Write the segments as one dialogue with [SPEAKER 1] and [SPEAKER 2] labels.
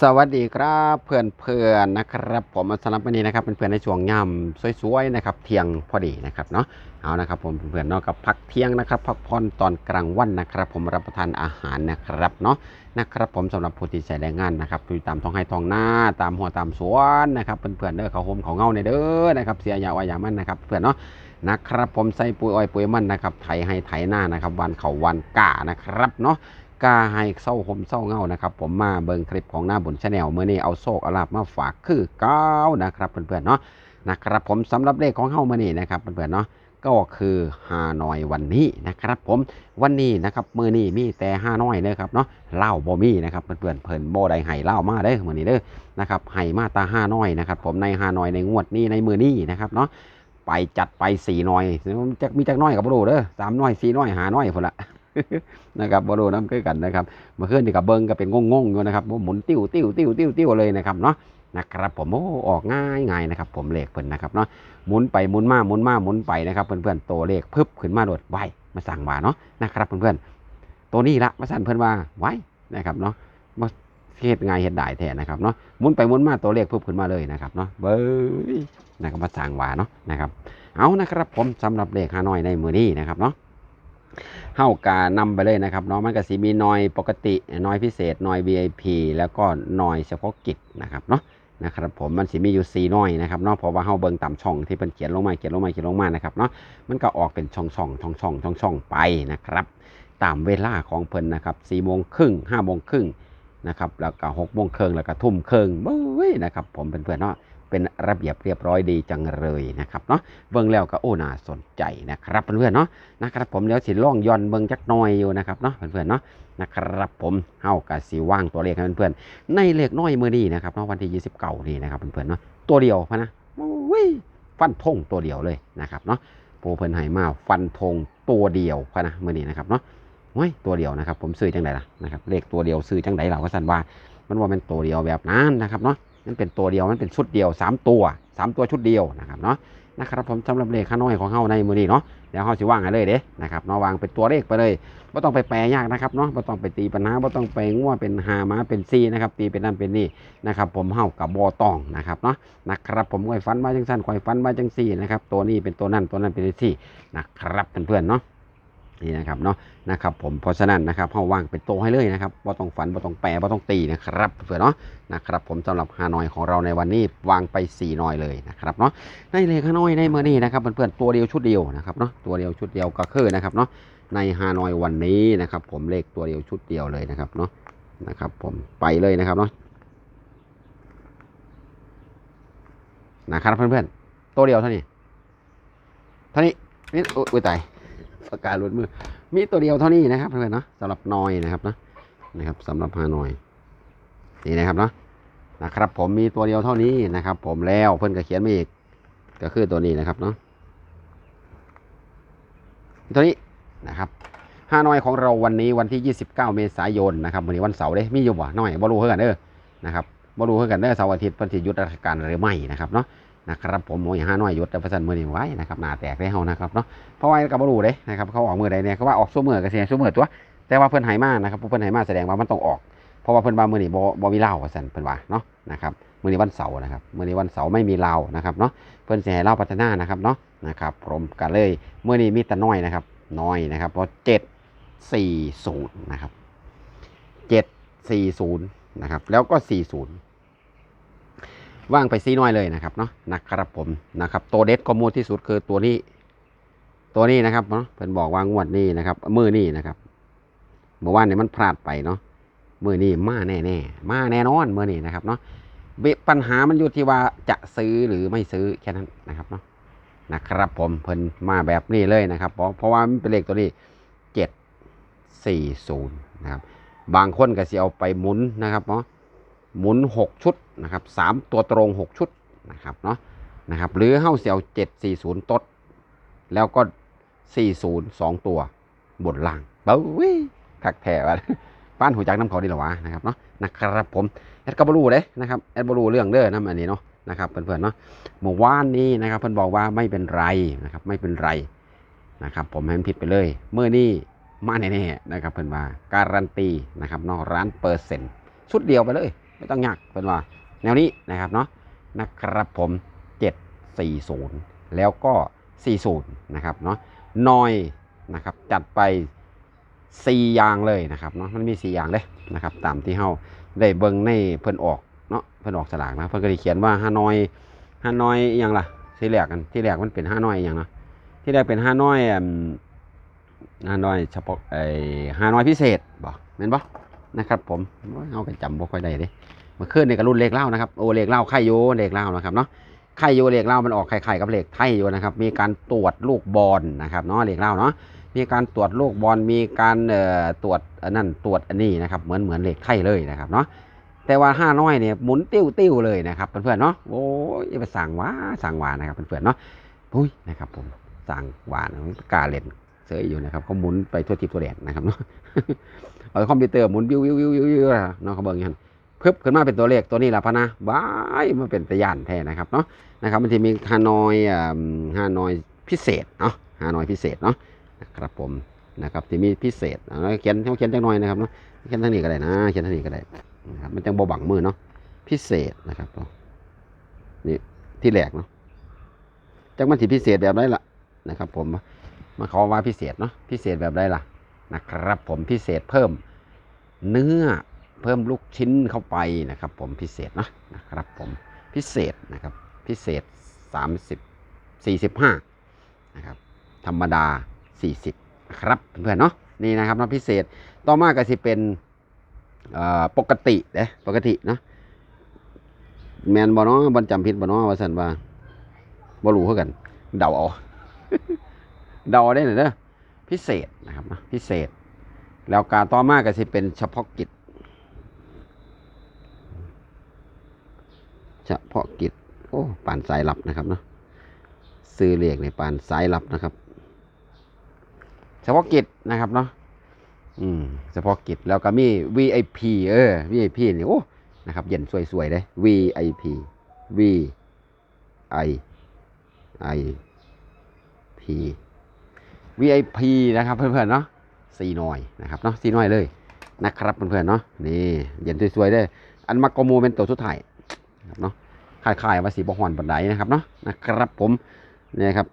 [SPEAKER 1] สวัสดีครับเพื่อนเพื่อนๆนะครับผมสำหรับวันนี้นะครับเป็นเพื่อนในช่วงย่ำสวยๆนะครับเที่ยงพอดีนะครับเนาะเอานะครับผมเพื่อนๆเนาะกับพักเที่ยงนะครับพักผ่อนตอนกลางวันนะครับ ผมรับประทานอาหารนะครับเนาะนะครับผมสำหรับผู้ที่ใช้แรงงานนะครับอยู่ตามท้องไร่ท้องหน้าตามหัวตามสวนนะครับเพื่อนๆเด้อเขาโฮมเขาเงาในเด้อนะครับเสียยาวาอย่ามันนะครับเพื่อนเนาะนะครับผมใส่ปุ๋ยอ้อยปุ๋ยมันนะครับไถให้ไถหน้านะครับวันเขาวันก่านะครับเนาะ กาให้เศร้าหมเศร้าเงานะครับ ผมมาเบิ่งคลิปของหน้าบุญชาแนลเมื่อนี้เอาโซกอาลาบมาฝากคือเก้านะครับเพื่อนๆเนาะนะครับผมสำหรับเลขของเฮาเมื่อนี้นะครับเพื่อนๆเนาะก็คือฮานอยวันนี้นะครับ ผมวันนี้นะครับมือนี้มีแต่ฮานอยเลยครับเนาะเล่าบ่มีนะครับเพื่อนๆเพิ่นโบได้ให้เล่ามาเด้อมื้อนี้เด้อนะครับให้มาตาฮานอยนะครับ ผมในฮานอยในงวดนี้ในมือนี้นะครับเนาะไปจัดไปสี่หน่อยจะมีจักน้อยกับบ่รู้เด้อสามน้อยสี่น้อยหาน้อยพุ่นละ นะครับบรูน้ำคือกันนะครับเมื่อคืนนี่กับเบิ้งก็เป็นงงๆอยู่นะครับหมุนติ้วติ้วติ้วติ้วติ้วเลยนะครับเนาะนะครับผมโอ้ออกง่ายง่ายนะครับ ผมเลขเพิ่นนะครับเนาะหมุนไปหมุนมาหมุนมาหมุนไปนะครับเพื่อนๆตัวเลขพึบขึ้นมาโดดไว้มาสั่งว่าเนาะนะครับเพื่อนๆตัวนี้ละมาสั่นเพื่อนว่าไว้นะครับเนาะมาเฮ็ดง่ายเฮ็ดได้แท้นะครับเนาะหมุนไปหมุนมาตัวเลขพึบขึ้นมาเลยนะครับเนาะเบ้ยนะครับมาสั่งว่าเนาะนะครับ เอานะครับผมสำหรับเลขฮานอยในมือนี้นะครับเนาะ เฮากานำไปเลยนะครับเนาะมันก็สิมีน่อยปกติน่อยพิเศษน่อย VIP แล้วก็น่อยเฉพาะกิจนะครับเนาะนะครับผมมันสิมีอยู่4น่อยนะครับเนาะเพราะว่าเฮาเบิ่งตามช่องที่เพิ่นเขียนลงมาเขียนลงมาเขียนลงมานะครับเนาะมันก็ออกเป็นช่องช่องช่องช่องช่องช่องไปนะครับ ตามเวลาของเพิ่นนะครับ4โมงครึ่ง5โมงครึ่งนะครับแล้วก็6โมงครึ่งแล้วก็ทุ่มครึ่งเบ้ยนะครับผมเพื่อนๆเนาะ เป็นระเบียบเรียบร้อยดีจังเลยนะครับเนาะเบิ่งแล้วก็โอ้น่าสนใจนะครับเพื่อนๆเนาะนะครับผมเดี๋ยวสิล่องย่อนเบิ่งจักน่อยอยู่นะครับเนาะเพื่อนๆเนาะนะครับผมเฮากะสิว่างตัวเลขให้เพื่อนๆในเลขน้อยมือนี้นะครับเนาะวันที่29นี่นะครับเพื่อนๆเนาะตัวเดียวพะนะโอ้ยฟันธงตัวเดียวเลยนะครับเนาะผู้เพิ่นให้มาฟันธงตัวเดียวพะนะมือนี้นะครับเนาะโอ้ยตัวเดียวนะครับ ผมซื้อจังไดล่ะนะครับเลขตัวเดียวซื้อจังไดเราก็สั่นว่า มันว่าเป็นตัวเดียวแบบนั้นนะครับเนาะ มันเป็นตัวเดียวมันเป็นชุดเดียวสามตัวสามตัวชุดเดียวนะครับเนาะนะครับผมสำหรับเลขข้าน้อยของเฮาในมือนี้เนาะเดี๋ยวเขาสิว่างให้เลยเด้นะครับเนาะวางเป็นตัวเลขไปเลยไม่ต้องไปแปลยากนะครับเนาะไม่ต้องไปตีปัญหาไม่ต้องไปง่วเป็นหามาเป็นซีนะครับตีเป็นนั่นเป็นนี่นะครับผมเฮากับบอตองนะครับเนาะนะครับผมคอยฟันมาจังสั้นคอยฟันมาจังซี่นะครับตัวนี้เป็นตัวนั่นตัวนั้นเป็นที่นะครับเพื่อนๆเนาะ นี่นะครับเนาะนะครับผมเพราะฉะนั้นนะครับเฮาว่างเป็นตัวให้เลยนะครับบ่ต้องฝันบ่ต้องแปลบ่ต้องตีนะครับเพื่อนเนาะนะครับผมสำหรับฮานอยของเราในวันนี้วางไป4หน่อยเลยนะครับเนาะในเลขฮานอยในเมื่อนี้นะครับเพื่อนๆตัวเดียวชุดเดียวนะครับเนาะตัวเดียวชุดเดียวก็คือนะครับเนาะในฮานอยวันนี้นะครับผมเลขตัวเดียวชุดเดียวเลยนะครับเนาะนะครับผมไปเลยนะครับเนาะนะครับเพื่อนๆตัวเดียวเท่านี้เท่านี้นี่อุ้ยตาย ปากกาลุดมือ มีตัวเดียวเท่านี้นะครับเพื่อนเนาะสำหรับนอยนะครับเนาะนะครับสำหรับฮานอย นี่นะครับเนาะนะครับ ผมมีตัวเดียวเท่านี้นะครับ ผมแล้วเพื่อนก็เขียนมาอีก ก็คือตัวนี้นะครับเนาะตัวนี้นะครับห้านอยของเราวันนี้วันที่ 29 เมษายนนะครับวันนี้วันเสาร์เด้มีอยู่บ่น้อยบ่รู้เพื่อกันเด้อนะครับบ่รู้เพื่อกันเด้อเสาร์อาทิตย์เพิ่นสิหยุดราชการหรือไม่นะครับเนาะ นะครับผมโอ้ยห้าน้อยยุดแต่ประสันมือนี้ไว้นะครับหน้าแตกได้เฮานะครับเนาะเพราะว่าก็บ่รู้เด้นะครับเขาออกมือใดเนี่ยเขาว่าออกซุมื้อก็สิซุมื้อตัว แต่ว่าเพิ่อนให้มานะครับเพิ่อนให้มาแสดงว่ามันต้องออกเพราะว่าเพิ่อนว่ามือนี้บ่บ่มีเหล้าว่าซั่นเพิ่อนว่าเนาะนะครับมือนี้วันเสาร์นะครับมือนี้วันเสาร์ไม่มีเหล้านะครับเนาะเพิ่อนสิให้เหล้าพัฒนานะครับเนาะนะครับผมก็เลยมือนี้มีแต่น้อยนะครับน้อยนะครับเพราะ740นย์นะครับ740นย์นะครับแล้วก็40 ว่างไปซีน้อยเลยนะครับเนาะนะครับผมนะครับตัวเด็ดข้อมูลที่สุดคือตัวนี้ ตัวนี้นะครับเนาะเพิ่นบอกว่างวดนี้นะครับมือนี้นะครับเมื่อวานนี้มันพลาดไปเนาะมือนี้มาแน่แน่ๆมาแน่นอนมือนี้นะครับเนาะปัญหามันอยู่ที่ว่าจะซื้อหรือไม่ซื้อแค่นั้นนะครับเนาะนะครับผมเพิ่นมาแบบนี้เลยนะครับเพราะเพราะว่ามันเป็นเลขตัวนี้เจ็ดสี่ศูนย์นะครับบางคนก็สิเอาไปหมุนนะครับเนาะ หมุนหกชุดนะครับสามตัวตรงหกชุดนะครับเนาะนะครับหรือเฮ้าเสียวเจ็ดสี่ศูนย์ตด แล้วก็สี่ศูนย์สองตัวบนล่างเบ้ยคักแท้ว่ะป้านหูจักน้ำเขาดีหรอวะนะครับเนาะนะครับผมแอดกับบรูเด้นะครับแอดบรูเรื่องเด้อน้ำอันนี้เนาะนะครับเพื่อนๆเนาะเมื่อวานนี้นะครับเพื่อนบอกว่าไม่เป็นไรนะครับไม่เป็นไรนะครับผมให้มันผิดไปเลยเมื่อนี้มาแน่ๆนะครับเพื่อนว่าการันตีนะครับเนาะร้านเปอร์เซ็นต์ชุดเดียวไปเลย ไม่ต้องยากเป็นว่า แนวนี้นะครับเนาะนะครับผม 740 แล้วก็ 40 นะครับเนาะนอยนะครับจัดไป 4 อย่างเลยนะครับเนาะมันมี 4 อย่างเลยนะครับตามที่เฮาได้เบิ่งในเพิ่นออกเนาะเพิ่นออกสลากนะเพิ่นก็ได้เขียนว่าฮานอยฮานอยอหยังล่ะที่แรกกันที่แรกมันเป็นฮานอยอหยังเนาะที่แรกเป็นฮานอยฮานอยเฉพาะไอฮานอยพิเศษบ่แม่นบ่ นะครับผมโอ้ยเฮาก็จำบ่ค่อยได้เด้เมื่อคืนในกระรุ่นเลขเล่านะครับโอเลขเล่าไข่โยเลขเล่านะครับเนาะไข่โยเลขเล่ามันออกไข่ไข่กับเลขไทยโยนะครับ มีการตรวจลูกบอลนะครับเนาะเลขเล่าเนาะมีการตรวจลูกบอลมีการตรวจนั่นตรวจอันนี้นะครับ เหมือนเหมือนเลขไทยเลยนะครับเนาะแต่ว่าห้าน้อยเนี่ยหมุนติ้วติ้วเลยนะครับเพื่อนๆเนาะโอ้ยไปสั่งหวาสั่งหวานะครับเพื่อนๆเนาะอุ้ยนะครับผมสั่งหวานกาเล่น เสยอยู่นะครับเขาหมุนไปทั่วทิศทั่วแดนนะครับเนาะเอาคอมพิวเตอร์หมุนวิววิววิววิววิวเนาะเขาเบิ่งอย่างนั้นเพิ่มขึ้นมาเป็นตัวเลขตัวนี้ละพะนะว้ายมันเป็นตะยานแท้นะครับเนาะนะครับมันจะมีฮานอยอ่าฮานอยพิเศษเนาะฮานอยพิเศษเนาะนะครับผมนะครับที่มีพิเศษเขียนเขาเขียนจังหน่อยนะครับเนาะเขียนทางนี้ก็ได้นะเขียนทางนี้ก็ได้นะครับมันจังบ่บังมือเนาะพิเศษนะครับเนาะนี่ที่แรกเนาะจังมันที่พิเศษแบบไรล่ะนะครับผม มาขอว่าพิเศษเนาะพิเศษแบบไรล่ะนะครับ ผมพิเศษเพิ่มเนื้อเพิ่มลูกชิ้นเข้าไปนะครับ ผมพิเศษเนอะนะครับ ผมพิเศษนะครับ พิเศษ 30 45นะครับ ธรรมดา 40นะครับเพื่อนๆเนาะนี่นะครับนาะพิเศษต่อมาก็สิเป็นปกติเด้ปกตินะแมนบ่เนาะบ่จำผิดบ่เนาะว่าซั่นว่าบ่รู้คือกัน เดาเอา เดาเอได้เด้อพิเศษนะครับพิเศษ แล้วการต่อมาก็สิเป็นเฉพาะกิจ เฉพาะกิจ โอ้ปานสายลับนะครับเนาะซื้อเรียกในปานสายลับนะครับ เฉพาะกิจนะครับเนาะอืมเฉพาะกิจแล้วก็มี VIP เออ VIP นี่โอ้นะครับเย็นสวยๆเลย VIP V I I P VIP นะครับเพื่อนๆเนาะสี่หน่อยนะครับเนาะสี่หน่อยเลยนะครับเพื่อนๆเนาะนี่เย็นสวยๆเลยอันมักกะมูเป็นตัวสุดท้ายนะครับเนาะคล้ายๆว่าสีบหอนบันไดนะครับเนาะนะครับผมเนี่ยครับ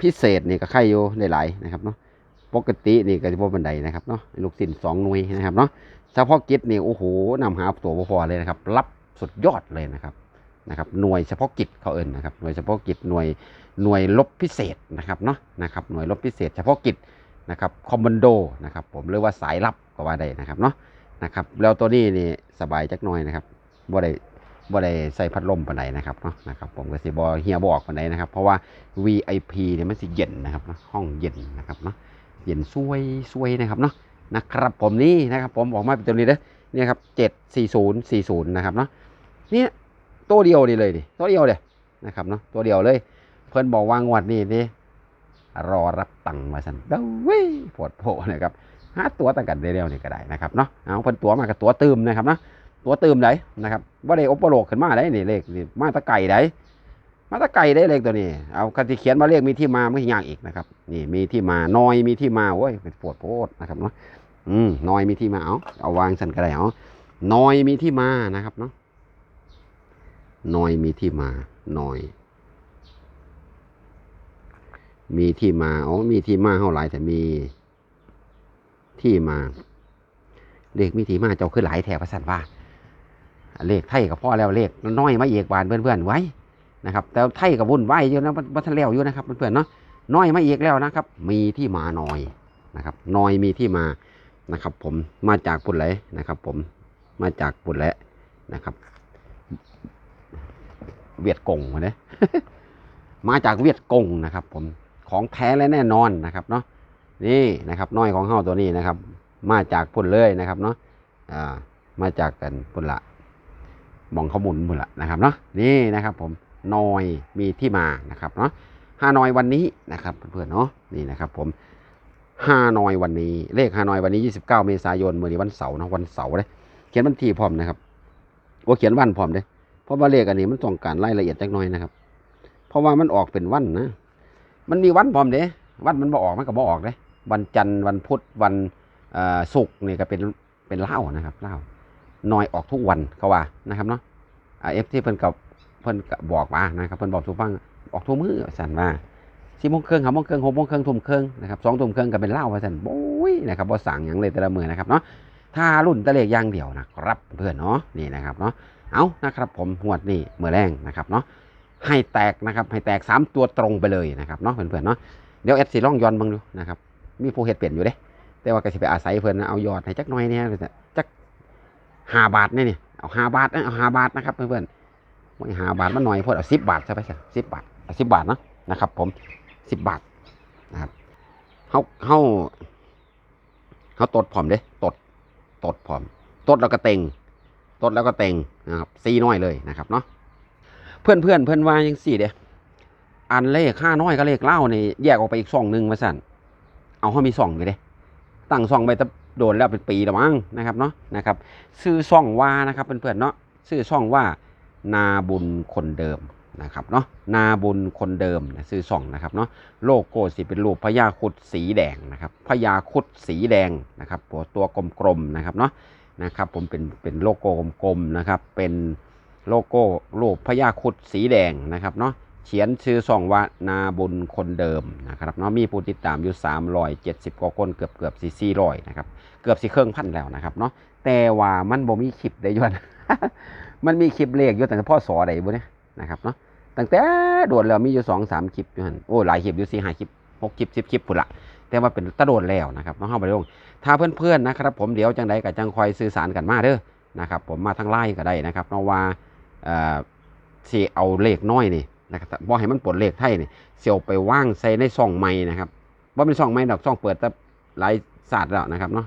[SPEAKER 1] พิเศษนี่ก็ไข่อยู่ได้หลายนะครับเนาะปกตินี่ก็จะบ่บันไดนะครับเนาะลูกศิลสองหน่วยนะครับเนาะเฉพาะกิจนี่โอ้โหนำหาตัวบ่พอเลยนะครับ รับสุดยอดเลยนะครับ นะครับหน่วยเฉพาะกิจเขาเอิญนะครับหน่วยเฉพาะกิจหน่วยหน่วยลบพิเศษนะครับเนาะนะครับหน่วยลบพิเศษ เฉพาะกิจนะครับคอมมานโดนะครับผมเรียกว่าสายลับก็ว่าได้นะครับเนาะนะครับแล้วตัวนี้นี่สบายจักหน่อยนะครับบ่ได้บ่ได้ใส่พัดลมปานใดนะครับเนาะนะครับผมก็สิบ่เฮียบออกปานใดนะครับ เพราะว่า VIP เนี่ยมันสิเย็นนะครับเนาะห้องเย็นนะครับเนาะเย็นซวยซวยนะครับเนาะนะครับผมนี่นะครับผมออกมาเป็นตัวนี้เด้อเนี่ยครับ74040นะครับเนาะเนี่ย ตัวเดียวนี่เลยดิตัวเดียวเลยนะครับเนาะตัวเดียวเลย เพิ่อนบอกว่างวดนี้ดิรอรับตังค์มาสั่นเด้อเว้ยปวดโผนะครับหาตัวตังกันเร็วๆนี่ก็ได้นะครับเนาะเอาเพิ่นตัวมากับตัวตืมนะครับเนาะตัวเติมได้นะครับว่าได้อปโลกขึ้นมาได้นี่เลขนี่มาตะไก่ได้มาตะไก่ได้เลขตัวนี้ เอาคันที่เขียนมาเลขมีที่มาไม่ยากอีกนะครับ นี่มีที่มาน้อยมีที่มาโอ้ยเป็นปวดโพดนะครับเนาะอืมน้อยมีที่มาเอาเอาวางสันก็ได้เอาน้อยมีที่มานะครับเนาะ น้อยมีที่มาน้อย มีที่มาอ๋อมีที่มาเท่าไรแต่มีที่มา เลขมีที่มาเจ้าคือหลายแถวประสันว่า เลขไทยกับพ่อแล้วเลขน้อยมาเอกบานเพื่อนๆไว้นะครับ แต่ไทยกับวุ่นไหวอยู่นะบัทนแล้วอยู่นะครับเพื่อนๆเนาะน้อยมาเอกแล้วนะครับ มีที่มาน้อยนะครับน้อยมีที่มานะครับ ผมมาจากปุ่นไหลนะครับ ผมมาจากปุ่นแหละนะครับ เวียดกงมาเนี่ยมาจากเวียดกงนะครับผมของแท้และแน่นอนนะครับเนาะนี่นะครับน้อยของเฮาตัวนี้นะครับ มาจากปุ่นเลยนะครับเนาะอ่ามาจากกันปุ่นละมองขาหมุนหมดละนะครับเนาะนี่นะครับผมนอยมีที่มานะครับเนาะฮานอยวันนี้นะครับเพื่อนๆเนาะนี่นะครับผมฮานอยวันนี้ เลขฮานอยวันนี้ 29 เมษายนเมื้อวันเสาร์นะวันเสาร์เลยเขียนวันที่พร้อมนะครับว่าเขียนวันพร้อมเด้ เพราะว่าเลขอันนี้มันต้องการรายละเอียดจักหน่อยนะครับ เพราะว่ามันออกเป็นวันนะ มันมีวันพร้อมเด้วันมันบ่ออกมันก็บ่ออกเด้วันจันทร์วันพุธวันอ่อศุกร์นี่ก็เป็นเป็นเล้านะครับเล้าน้อยออกทุกวันเขาว่านะครับเนาะอ่าเอฟที่เพิ่นกับเพิ่นบอกมานะครับเพิ่นบอกทุกฟังออกทุกมือว่าซั่นว่าสี่โมงครึ่งห้าโมงครึ่งหกโมงครึ่งทุ่มครึ่งนะครับสองทุ่มครึ่งก็เป็นเล้าว่าซั่นโอ้ยนะครับบ่สั่งหยังเลยแต่ละมือนะครับเนาะถ้ารุ่นตะเลขอย่างเดียวนะครับเพื่อนเนาะนี่นะครับเนาะ เอานะครับผมหวดนี่มื้อแรงนะครับเนาะให้แตกนะครับให้แตกสามตัวตรงไปเลยนะครับเนาะเพื่อนๆเนาะเดี๋ยวเอฟซีลองย้อนบิ่งดูนะครับมีผู้เฮ็ดเปลี่ยนอยู่เด้แต่ว่าก็สิไปอาศัยเพิ่นนเอายอดให้จักหน่อยเนี่ยจักห้าบาทเนี่ยนี่เอาห้าบาทเอาห้าบาทนะครับเพื่อนๆไม่ห้าบาทมันหน่อยเพิ่นเอาสิบบาทซะไปสิสิบบาทเอาสิบบาทเนาะนะครับ ผมสิบบาทนะครับเฮาเฮาเฮาตดพร้อมเด้ตดตดพร้อม ตดแล้วก็เต็ง ดแล้วก็เต็งนะครับซีน้อยเลยนะครับเนาะเพื่อนเพื่อนเพื่อนว่ายังสี่เด้อันเลขห้าน้อยกับเลขเล่าเนี่ยแยกออกไปอีกสองหนึ่งมาสั่นเอาเขามีสองอยู่เด้ตั้งซองไปแตะโดนแล้วเป็นปีล้วมั้งนะครับเนาะนะครับชื่อซองว่านะครับเพื่อนๆเนาะชื่อซองว่านาบุญคนเดิมนะครับเนาะนาบุญคนเดิมนะชื่อซองนะครับเนาะโลโก้สิเป็นรูปพญาคุดสีแดงนะครับพญาคุดสีแดงนะครับตัวตัวกลมๆนะครับเนาะ นะครับ ผมเป็นเป็นโลโก้กลมๆนะครับ เป็นโลโก้รูปพญาครุดสีแดงนะครับเนาะเขียนชื่อซองว่านาบุญคนเดิมนะครับเนาะมีผู้ติดตามอยู่370กว่าคนเกือบเกือบสี่400นะครับเกือบสิเครื่องพันแล้วนะครับเนาะแต่ว่ามันบ่มีคลิปได้ยวนมันมีคลิปเลขยู่ตั้งแต่พ่อสอใดบ่เนี่ยนะครับเนาะตั้งแต่โดนแล้วมีอยู่2 3คลิปอยู่หันโอ้หลายคลิปอยู่4 5คลิป6คลิป10คลิปพุ่นละ แต่ว่าเป็นตะโดนแล้วนะครับเนาะเฮาบ่ได้ลงถ้าเพื่อนๆนะครับ ผมเดี๋ยวจังใดก็จังคอยสื่อสารกันมาเด้อนะครับ ผมมาทางไลน์ก็ได้นะครับเนาะว่าเออสิเอาเลขน้อยนี่นะครับบ่ให้มันปลดเลขไทยนี่เสียวไปว่างใส่ในซ่องใหม่นะครับว่าเป็นซ่องใหม่ดอกซ่องเปิดแต่หลายศาสตร์แล้วนะครับเนาะ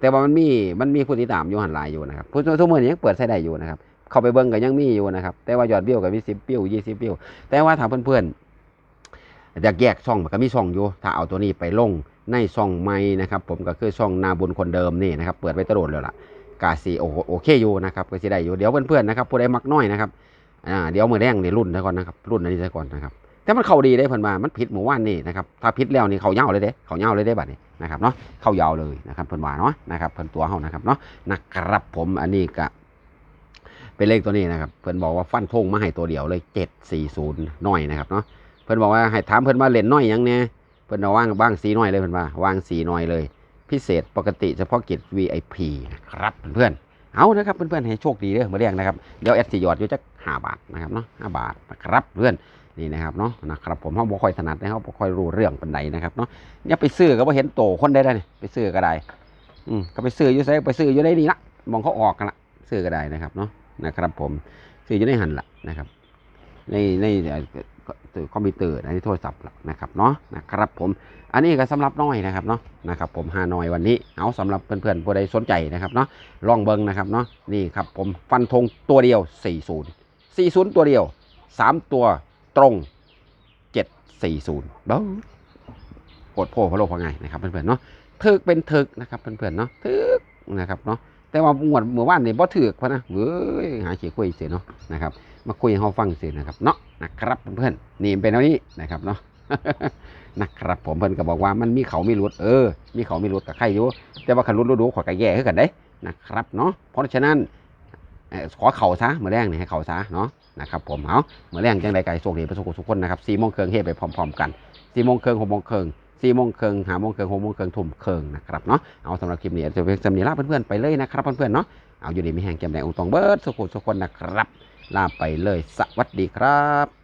[SPEAKER 1] แต่ว่ามันมีมันมีผู้ติดตามอยู่หันหลายอยู่นะครับผู้ทุกมือนี้ยังเปิดใช้ได้อยู่นะครับเข้าไปเบิ่งก็ยังมีอยู่นะครับแต่ว่ายอดวิวก็มีสิบวิวยี่สิบวิวแต่ว่าถ้าเพื่อนๆ อยากแยกช่องมันก็มีช่องอยู่ ถ้าเอาตัวนี้ไปลงในช่องใหม่นะครับ ผมก็คือช่องนาบุญคนเดิมนี่นะครับ เปิดไว้ตลอดแล้วล่ะกาซีโอโอเคอยู่นะครับก็สิได้อยู่ เดี๋ยวเพื่อนๆนะครับผู้ใดมักน้อยนะครับ อ่า เดี๋ยวมือแรงนี่รุ่นซะก่อนนะครับ รุ่นนี้ซะก่อนนะครับ แต่มันเข้าดีได้เพิ่นมา มันผิดหมู่ว่านนี่นะครับ ถ้าผิดแล้วนี่เขาเย่าเลยเด้เขาเย่าเลยเด้บัดนี้นะครับเนาะ เข้ายาวเลยนะครับเพิ่นว่าเนาะนะครับเพิ่นตัวเฮานะครับเนาะ นะครับผมอันนี้ก็เป็นเลขตัวนี้นะครับ เพิ่นบอกว่าฟันธงมาให้ตัวเดียวเลย740น้อยนะครับเนาะ เพิ่นบอกว่าให้ถามเพิ่นว่าเล่นน้อยยังเนี่ยเพิ่นเอาว่างบ้างสีน้อยเลยเพิ่นว่าวางสีน้อยเลย พิเศษปกติเฉพาะกิจ VIP นะครับเพื่อนๆเอานะครับเพื่อนๆให้โชคดีเด้อมาเรียงนะครับเดี๋ยวแอดสิยอดอยู่จักห้าบาทนะครับเนาะห้าบาทนะครับเพื่อนนี่นะครับเนาะนะครับผมเขาบ่ค่อยถนัดนะเขาบ่ค่อยรู้เรื่องปานใดนะครับเนาะอย่าไปซื้อก็บ่เห็นโตคนได้ได้ไปซื้อก็ได้อืมก็ไปซื้ออยู่ไสไปซื้ออยู่ได้นี่ละมองเขาออกกันละซื้อก็ได้นะครับเนาะนะครับผมซื้ออยู่ในหันละนะครับ ในในเอ่อคอมพิวเตอร์ในโทรศัพท์นะครับเนาะนะครับผมอันนี้ก็สำหรับน้อยนะครับเนาะนะครับผมหาน้อยวันนี้เอาสำหรับเพื่อนๆผู้ใดสนใจนะครับเนาะลองเบิ้งนะครับเนาะนี่ครับผมฟันธงตัวเดียว 40 40 ตัวเดียว 3 ตัวตรง 740เบ้าโกดโพพะโลพะไงนะครับเพื่อนๆเนาะถึกเป็นถึกนะครับเพื่อนๆเนาะถึกนะครับเนาะ แต่ว่าหมวดเมื่อวานนี่บ่ถึกพะนะเว้ยหาเขียคุยเสียเนาะนะครับ มาคุยให้เราฟังเสียนะครับเนาะนะครับเพื่อนๆนี่เป็นเท่านี้นะครับเนาะนะครับผมเพิ่นก็บอกว่ามันมีเขามีรุดเออ มีเขามีรุดกับใครอยู่ แต่ว่าขันรุดรู้ๆขอยก็แย่ขึ้นกันได้นะครับเนาะเพราะฉะนั้นขอเข่าซะเมื่อแรงนี่ให้เข่าซะเนาะนะครับผมเอาเมื่อแรงจังใดไก่โชคดีประสบสุขคนนะครับสี่โมงเคิงเฮไปพร้อม ๆ กันสี่โมงเคิงหกโมงเคิง สี่โมงเคิงหาโมงเคิงหกโมงเคิงทุ่มเคิงนะครับเนาะเอาสำหรับคลิปนี้จะเป็นสำนีลาเพื่อนๆไปเลยนะครับเพื่อนๆเนาะเอาอยู่ดีมีแห่งแก้มแดงองค์ตองเบิร์ดสุขุสุขคนนะครับ ลาไปเลยสวัสดีครับ